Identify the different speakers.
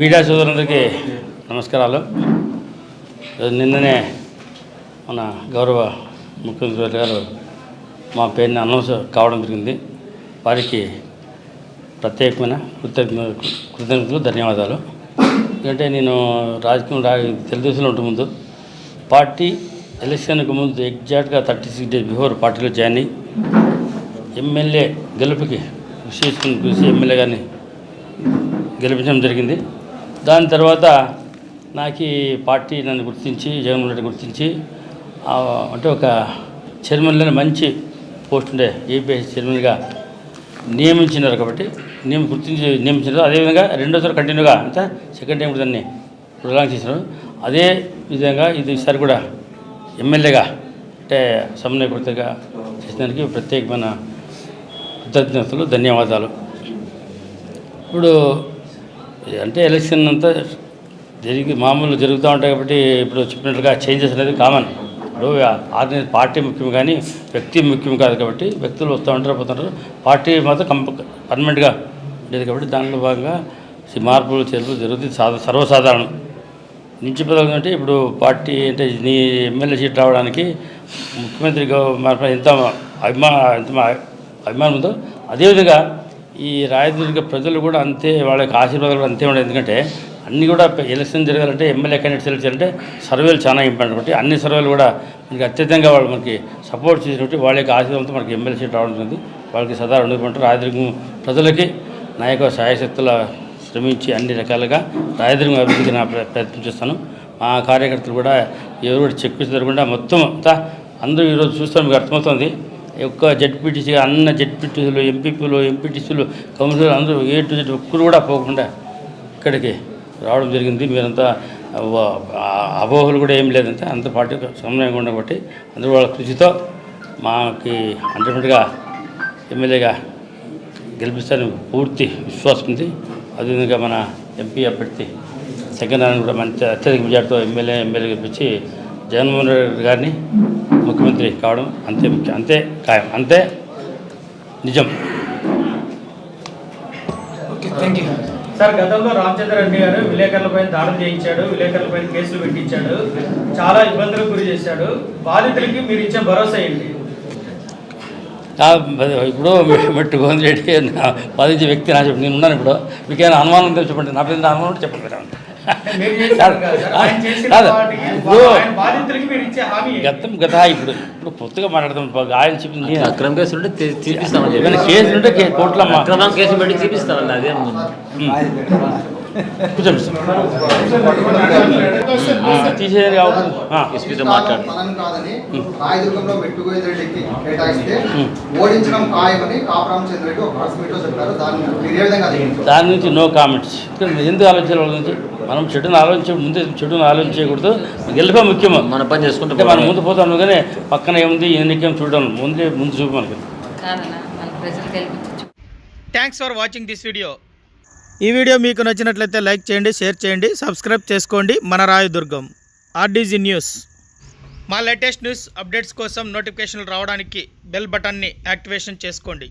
Speaker 1: Media సోదరులకి నమస్కారాలు. నిన్ననే మన గౌరవ ముఖ్యమంత్రి గారు మా పేరుని అనౌన్స్ కావడం జరిగింది. వారికి ప్రత్యేకమైన కృతజ్ఞ కృతజ్ఞతలు ధన్యవాదాలు. ఎందుకంటే నేను రాజకీయం రా తెలుగుదేశంలో ఉంటే ముందు పార్టీ ఎలక్షన్కి ముందు ఎగ్జాక్ట్గా థర్టీ సిక్స్ డేస్ బిఫోర్ పార్టీలో జాయిన్ అయ్యి ఎమ్మెల్యే గెలుపుకి కృషి చేసుకుని కృషి ఎమ్మెల్యే గారిని గెలిపించడం జరిగింది. దాని తర్వాత నాకు ఈ పార్టీ నన్ను గుర్తించి జగన్మోహన్ రెడ్డి గుర్తించి అంటే ఒక చైర్మన్లోనే మంచి పోస్ట్ ఉండే ఏపీఎస్ చైర్మన్గా నియమించినారు కాబట్టి నియమ గుర్తించి నియమించినారు. అదేవిధంగా రెండోసారి కంటిన్యూగా అంటే సెకండ్ టైం కూడా దాన్ని ప్రొలాంగ్ చేసినారు. అదే విధంగా ఇది ఈసారి కూడా ఎమ్మెల్యేగా అంటే సమన్వయకృతగా చేసినందుకు ప్రత్యేకమైన కృతజ్ఞతలు ధన్యవాదాలు. ఇప్పుడు అంటే ఎలక్షన్ అంతా జరిగి మామూలు జరుగుతూ ఉంటాయి కాబట్టి ఇప్పుడు చెప్పినట్లుగా చేంజెస్ అనేది కామన్. ఇప్పుడు ఆర్గనైజ్ పార్టీ ముఖ్యం కానీ వ్యక్తి ముఖ్యం కాదు కాబట్టి వ్యక్తులు వస్తూ ఉంటారు పోతుంటారు. పార్టీ మాత్రం కంప పర్మనెంట్గా ఉండేది కాబట్టి దానిలో భాగంగా మార్పులు చేర్పులు జరుగుతుంది. సాధ సర్వసాధారణం. నుంచి పదవి అంటే ఇప్పుడు పార్టీ అంటే నీ ఎమ్మెల్యే సీట్ రావడానికి ముఖ్యమంత్రి గౌ- ఎంత అభిమా ఎంత అభిమానం ఉందో అదేవిధంగా ఈ రాయదుర్గ ప్రజలు కూడా అంతే వాళ్ళకి ఆశీర్వాదాలు కూడా అంతే ఉండే. ఎందుకంటే అన్నీ కూడా ఎలక్షన్ జరగాలంటే ఎమ్మెల్యే క్యాండిడేట్ సెలెక్ట్ చేయాలంటే సర్వేలు చాలా ఇంపార్టెంట్ కాబట్టి అన్ని సర్వేలు కూడా మనకి అత్యధికంగా వాళ్ళు మనకి సపోర్ట్ చేసినట్టు వాళ్ళ యొక్క ఆశీర్వాదంతో మనకి ఎమ్మెల్యే సీట్ రావడం జరిగింది. వాళ్ళకి సదా ఉండకుంటారు రాయదుర్గం ప్రజలకి నా యొక్క సహాయశక్తుల శ్రమించి అన్ని రకాలుగా రాయదుర్గం అభివృద్ధికి నా ప్ర- ప్రయత్నం చేస్తాను. మా కార్యకర్తలు కూడా ఎవరు కూడా చెక్ జరగకుండా మొత్తం అంతా అందరూ ఈరోజు చూస్తాం మీకు అర్థమవుతుంది. యొక్క జడ్పీటీసీ అన్న జడ్పీటీసీలు ఎంపీపీలు ఎంపీటీసీలు కౌన్సిలర్ అందరూ ఏ టు జెడ్ ఒక్కరు కూడా పోకుండా ఇక్కడికి రావడం జరిగింది. మీరంతా వ- అపోహలు కూడా ఏం లేదంటే అంత పార్టీ సమన్వయంగా ఉండబట్టి అందరూ వాళ్ళ కృషితో మాకి హండ్రెడ్గా ఎమ్మెల్యేగా గెలిపిస్తారని పూర్తి విశ్వాసం ఉంది. అదేవిధంగా మన ఎంపీ అభ్యర్థి సెకండ్ కూడా మంచి అత్యధిక మెజార్టీతో ఎమ్మెల్యే ఎమ్మెల్యే గెలిపించి జగన్మోహన్ రెడ్డి గారిని ముఖ్యమంత్రి కావడం అంతే ముఖ్యం. అంతే ఖాయం. అంతే నిజం.
Speaker 2: సార్ గతంలో రామచంద్ర రెడ్డి గారు విలేకరులపై దాడులు చేయించాడు విలేకరులపై కేసులు పెట్టించాడు చాలా ఇబ్బందులకు గురి చేశాడు. బాధితులకి మీరు ఇచ్చే భరోసా ఏంటి?
Speaker 1: ఇప్పుడు మెట్టు గోవింద్ రెడ్డి బాధించే వ్యక్తి నా చెప్పి నేను ఉన్నాను ఇప్పుడు. మీకేమైనా అనుమానం ఉందో చెప్పండి. నా మీద అనుమానం ఉంటే చెప్పండి. గతం గత ఇప్పుడు ఇప్పుడు కొత్తగా మాట్లాడతాం ఆయన చెప్పింది నేను-
Speaker 3: అక్రమ కేసు ఉంటే చెప్పి.
Speaker 1: కేసు ఉంటే కోర్టులో
Speaker 3: అక్రమం కేసు పెట్టి తీపిస్తామని అదే
Speaker 1: కూర్చోండి సార్.
Speaker 3: ఎస్పీతో మాట్లాడు.
Speaker 4: తనను కాదని రాయదుర్గంలో మెట్టుగోవిందరెడ్డికి కేటాయిస్తే ఓడించడం ఖాయమని కాపరామచంద్ర రెడ్డి ఒక ప్రెస్ మీట్లో చెప్పారు దాన్ని మీరు ఏ విధంగా అడిగింది
Speaker 1: దాని నుంచి నో కామెంట్స్. ఇక్కడ ఎందుకు ఆలోచించాలి వాళ్ళ నుంచి? మనం చెడును ఆలోచించే ముందే చెడును ఆలోచించకూడదు గెలిపే ముఖ్యం.
Speaker 3: మన పని చేసుకుంటే
Speaker 1: మనం ముందు పోతాం కానీ పక్కన ఏముంది ఎన్నికేం చూడడం. ముందే ముందు చూపు మనకి.
Speaker 2: Thanks for watching this video ఈ వీడియో మీకు నచ్చినట్లయితే లైక్ చేయండి షేర్ చేయండి సబ్స్క్రైబ్ చేసుకోండి. మన రాయదుర్గం ఆర్డీజీ న్యూస్ మా లేటెస్ట్ న్యూస్ అప్డేట్స్ కోసం నోటిఫికేషన్లు రావడానికి బెల్ బటన్ని యాక్టివేషన్ చేసుకోండి.